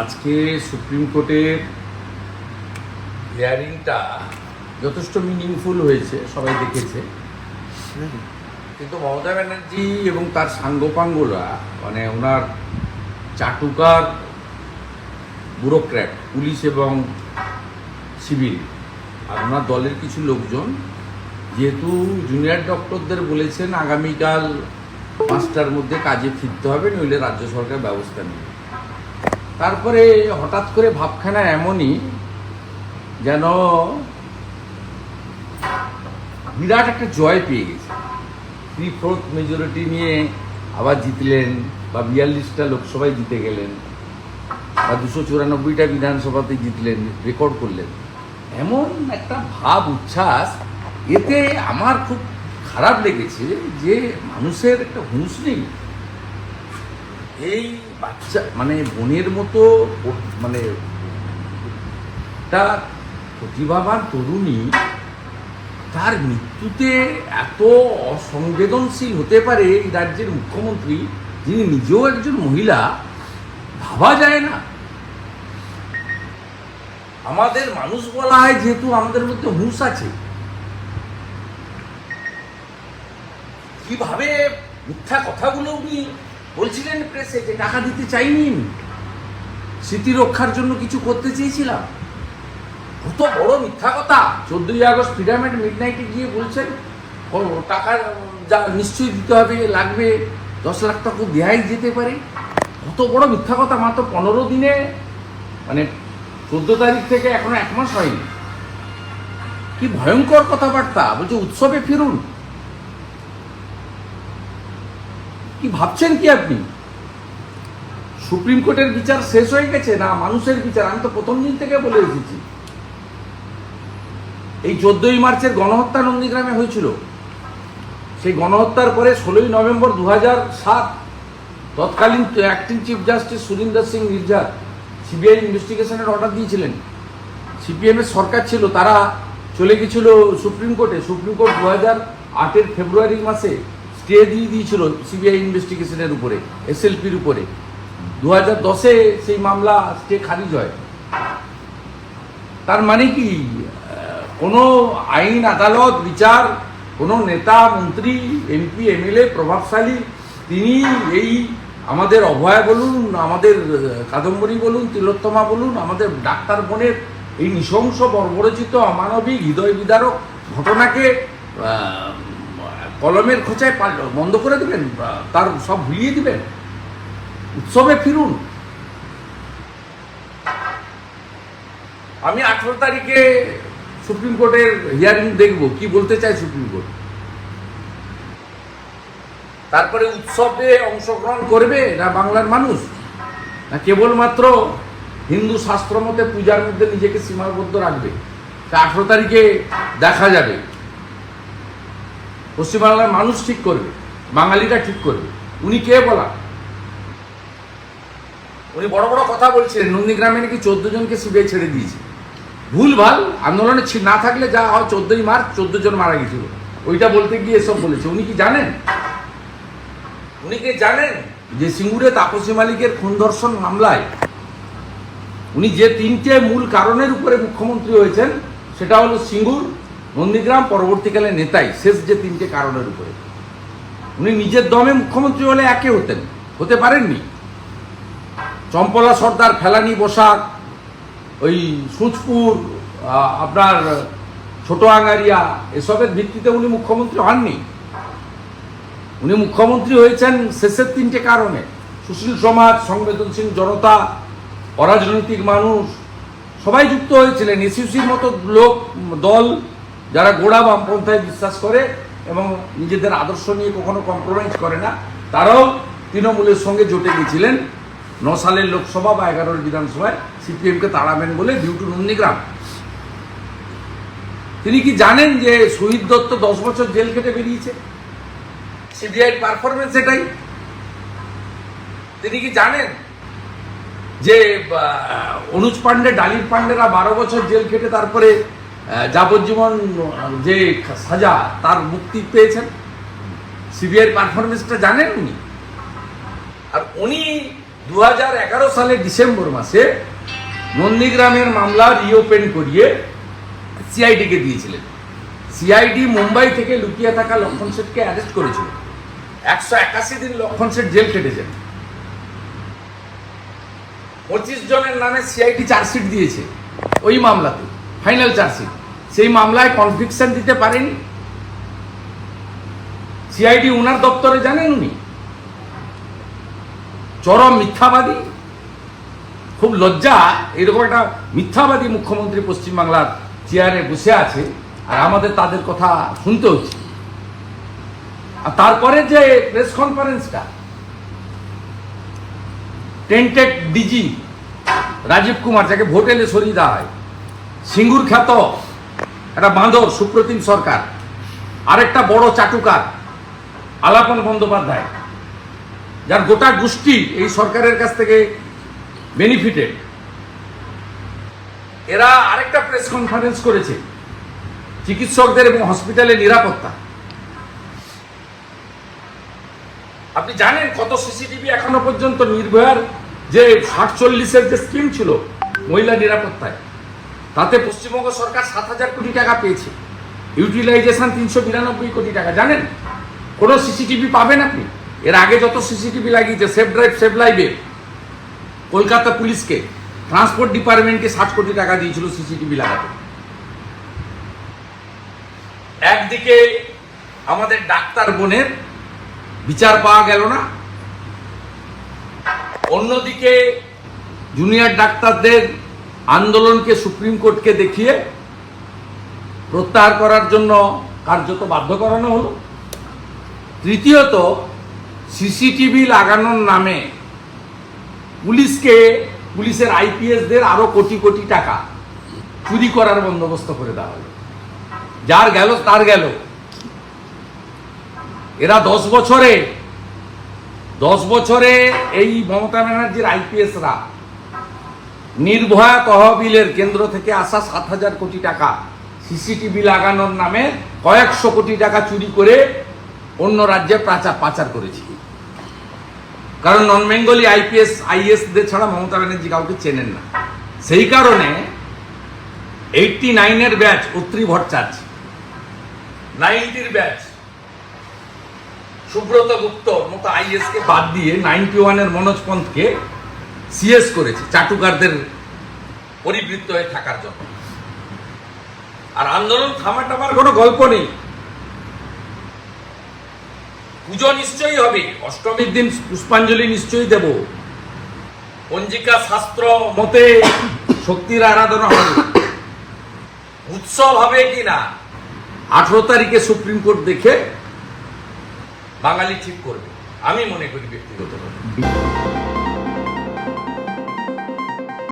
আজকে সুপ্রিম কোর্টের হিয়ারিংটা যথেষ্ট মিনিংফুল হয়েছে, সবাই দেখেছে। কিন্তু মমতা ব্যানার্জি এবং তার সাঙ্গপাঙ্গরা মানে ওনার চাটুকার ব্যুরোক্র্যাট, পুলিশ এবং সিভিল, আর ওনার দলের কিছু লোকজন, যেহেতু জুনিয়র ডক্টরদের বলেছেন আগামীকাল পাঁচটার মধ্যে কাজে ফিরতে হবে, নইলে রাজ্য সরকার ব্যবস্থা নেবে। তারপরে হঠাৎ করে ভাবখানা এমনই যেন বিরাট একটা জয় পেয়ে গেছে। থ্রি ফোর্থ মেজরিটি নিয়ে আবার জিতলেন বা বিয়াল্লিশটা লোকসভায় জিতে গেলেন বা দুশো চুরানব্বইটা বিধানসভাতে জিতলেন রেকর্ড করলেন। এমন একটা ভাব, উচ্ছ্বাস। এতে আমার খুব খারাপ লেগেছে যে মানুষের একটা হুঁশ নেই। এই বাচ্চা মানে বোনের মতো মানে একটা প্রতিভাবান তরুণী তার মৃত্যুতে এত অসংবেদনশীল হতে পারে এই রাজ্যের মুখ্যমন্ত্রী, যিনি নিজেও একজন মহিলা, ভাবা যায় না। আমাদের মানুষ বলা হয় যেহেতু আমাদের মধ্যে হুঁশ আছে। কীভাবে মিথ্যা কথাগুলো উনি বলছিলেন প্রেসে যে টাকা দিতে চাইনি স্মৃতি রক্ষার জন্য কিছু করতে চেয়েছিলাম। কত বড় মিথ্যা কথা। চোদ্দই আগস্ট পিরামিড মিড নাইটে গিয়ে বলছেন টাকা যা নিশ্চয়ই দিতে হবে, লাগবে, দশ লাখ টাকা দেয়াই যেতে পারে। কত বড় মিথ্যা কথা, মাত্র পনেরো দিনে মানে চোদ্দ তারিখ থেকে এখনও এক মাস হয়নি। কি ভয়ঙ্কর কথাবার্তা। বলছে, উৎসবে ফিরুন। কি ভাবছেন কি আপনি? সুপ্রিম কোর্টের বিচার শেষ হয়ে গেছে না মানুষের বিচার? আমি তো প্রথম দিন থেকে বলে এসেছি। এই চোদ্দই মার্চের গণহত্যা নন্দীগ্রামে হয়েছিল। সেই গণহত্যার পরে ষোলোই নভেম্বর দু সাত তৎকালীন acting chief justice Surinder Singh Mirza CBI ইনভেস্টিগেশনের order দিয়েছিলেন। সিপিএমের সরকার ছিল, তারা চলে গেছিল সুপ্রিম কোর্টে। সুপ্রিম কোর্ট দু হাজার আটের ফেব্রুয়ারি মাসে স্টে দিয়ে দিয়েছিল সিবিআই ইনভেস্টিগেশনের উপরে এসএলপির উপরে দু হাজার দশে সেই মামলা স্টে খারিজ হয়। তার মানে কি? কোনো আইন, আদালত, বিচার, কোনো নেতা, মন্ত্রী এমপি এমএলএ প্রভাবশালী, তিনি এই আমাদের অভয়া বলুন, আমাদের কাদম্বরী বলুন, তিলোত্তমা বলুন, আমাদের ডাক্তার বোনের এই নৃশংস বর্বরচিত অমানবিক হৃদয় বিদারক ঘটনাকে কলমের খোঁচায় বন্ধ করে দেবেন তার সব ভুলিয়ে দিবেন। উৎসবে ফিরুন। আমি আঠেরো তারিখে সুপ্রিম কোর্টের হিয়ারিং দেখব, কি বলতে চায় সুপ্রিম কোর্ট। তারপরে উৎসবে অংশগ্রহণ করবে না বাংলার মানুষ, না কেবলমাত্র হিন্দু শাস্ত্র মতে পূজার মধ্যে নিজেকে সীমাবদ্ধ রাখবে। তা আঠেরো তারিখে দেখা যাবে। পশ্চিমবাংলার মানুষ ঠিক করবে, বাঙালিরা ঠিক করবে। উনি কে বলা? উনি বড় বড় কথা বলছিলেন নন্দীগ্রামে নাকি চোদ্দ জনকে সিবিআই ছেড়ে দিয়েছে। ভুল ভালো, আন্দোলনে না থাকলে যা হয় চোদ্দই মার্চ, চোদ্দ জন মারা গেছিল। ওইটা বলতে গিয়ে এসব বলেছে। উনি কি জানেন? উনি কি জানেন যে সিঙ্গুরে তাপসী মালিকের খুন ধর্ষণ মামলায় উনি যে তিনটে মূল কারণের উপরে মুখ্যমন্ত্রী হয়েছেন, সেটা হলো সিঙ্গুর নন্দীগ্রাম পরবর্তীকালে নেতাই শেষ যে তিনটে কারণের উপরে। উনি নিজের দমে মুখ্যমন্ত্রী হলে একে হতেন, হতে পারেননি। চম্পলা, সর্দার, ফেলানি, বসাক, ওই সুচপুর আপনার ছোট আঙ্গারিয়া এসবের ভিত্তিতে উনি মুখ্যমন্ত্রী হননি। উনি মুখ্যমন্ত্রী হয়েছেন শেষের তিনটে কারণে। সুশীল সমাজ, সংবেদনশীল জনতা, অরাজনৈতিক মানুষ, সবাই যুক্ত হয়েছিলেন। এসইউসির মতো লোক, দল যারা গোড়া বামপন্থায় বিশ্বাস করে এবং নিজেদের আদর্শ নিয়ে কখনো কম্প্রোমাইজ করে না, তারাও তৃণমূলের সঙ্গে জোটে গেছিলেন। ন সালের লোকসভা বা এগারোর বিধানসভায় সিপিএমকে তাড়াবেন বলে ডিউটু নন্দীগ্রাম। তিনি কি জানেন যে শহীদ দত্ত দশ বছর জেল খেটে বেরিয়েছে? সিবিআই পারফরমেন্স এটাই। তিনি কি জানেন যে অনুজ পান্ডে ডালির পান্ডেরা বারো বছর জেল খেটে তারপরে যাবজ্জীবন যে সাজা তার মুক্তি পেয়েছেন। সিবিআই পারফরমেন্সটা জানেন উনি? আর উনি দু হাজার এগারো সালে ডিসেম্বর মাসে নন্দীগ্রামের মামলা রিওপেন করিয়ে সিআইডিকে দিয়েছিলেন। সিআইডি মুম্বাই থেকে লুকিয়ে থাকা লক্ষণ শেঠকে অ্যারেস্ট করেছিল। একশো একাশি দিন লক্ষণ শেঠ জেল কেটেছেন পঁচিশ জনের নামে সিআইডি চার্জশিট দিয়েছে। ওই মামলাতে। ফাইনাল চার্জশিট সেই মামলায় কনভিকশন দিতে পারেনি। সিআইডি উনার দপ্তরে জানেন উনি? চরম মিথ্যাবাদী। খুব লজ্জা, এরকম একটা মিথ্যাবাদী মুখ্যমন্ত্রী পশ্চিমবাংলার চেয়ারে বসে আছে, আর আমাদের তাদের কথা শুনতে হচ্ছে। আর তারপরে যে প্রেস কনফারেন্সটা টেন্টেড ডিজি রাজীব কুমার, যাকে ভোট এলে সরিয়ে দেওয়া হয় সিঙ্গুর খ্যাত একটা বাঁদর, সুপ্রতিম সরকার। আরেকটা বড় চাটুকার, আলাপন বন্দ্যোপাধ্যায়, যার গোটা গোষ্ঠী এই সরকারের কাছ থেকে বেনিফিটেড এরা আরেকটা প্রেস কনফারেন্স করেছে, চিকিৎসকদের এবং হসপিটালের নিরাপত্তা। আপনি জানেন কত সিসিটিভি এখনও পর্যন্ত নির্ভয়ার যে সাতচল্লিশের যে স্কিম ছিল, মহিলা নিরাপত্তায়? তাতে পশ্চিমবঙ্গ সরকার সাত হাজার কোটি টাকা পেয়েছে। ইউটিলাইজেশন তিনশো বিরানব্বই কোটি টাকা, জানেন? কোনো সিসিটিভি পাবেন আপনি? এর আগে যত সিসিটিভি লাগিয়েছে সেফ ড্রাইভ সেফ লাইভে কলকাতা পুলিশকে ট্রান্সপোর্ট ডিপার্টমেন্টকে ষাট কোটি টাকা দিয়েছিল সিসিটিভি লাগাতে। একদিকে আমাদের ডাক্তার বোনের বিচার পাওয়া গেল না, অন্যদিকে জুনিয়র ডাক্তারদের আন্দোলনকে সুপ্রিম কোর্টকে দেখিয়ে প্রত্যাহার করার জন্য কার্যত বাধ্য করানো হলো। তৃতীয়ত, সিসিটিভি লাগানোর নামে পুলিশকে, পুলিশের আইপিএসদের আরও কোটি কোটি টাকা চুরি করার বন্দোবস্ত করে দেওয়া হলো। যার গেল, তার গেল। এরা দশ বছরে দশ বছরে এই মমতা ব্যানার্জির আইপিএসরা নির্ভয়া তহবিলের কেন্দ্র থেকে আসা সাত হাজার কোটি টাকা সিসিটিভি লাগানোর নামে কয়েকশো কোটি টাকা চুরি করে অন্য রাজ্যে পাচার পাচার করেছে। কারণ নন বেঙ্গলি আইপিএস আইএসদের ছাড়া মমতা ব্যানার্জি কাউকে চেনেন না। সেই কারণে এইটটি নাইনের ব্যাচ অত্রি ভট্টাচার্য নাইনটির ব্যাচ সুব্রত গুপ্ত মতো আইএস কে বাদ দিয়ে নাইনটি ওয়ানের মনোজ পন্থকে সিএস করেছে, চাটুকারদের পরিবৃত্ত হয়ে থাকার জন্য। আর আন্দোলন থামা টামার কোনো গল্প নেই। পুজো নিশ্চয়ই হবে, অষ্টমীর দিন পুষ্পাঞ্জলি নিশ্চয়ই দেব। পঞ্জিকা শাস্ত্র মতে শক্তির আরাধনা হবে। উৎসব হবে কি না, আঠারো তারিখে সুপ্রিম কোর্ট দেখে বাঙালি ঠিক করবে। আমি মনে করি ব্যক্তিগতভাবে।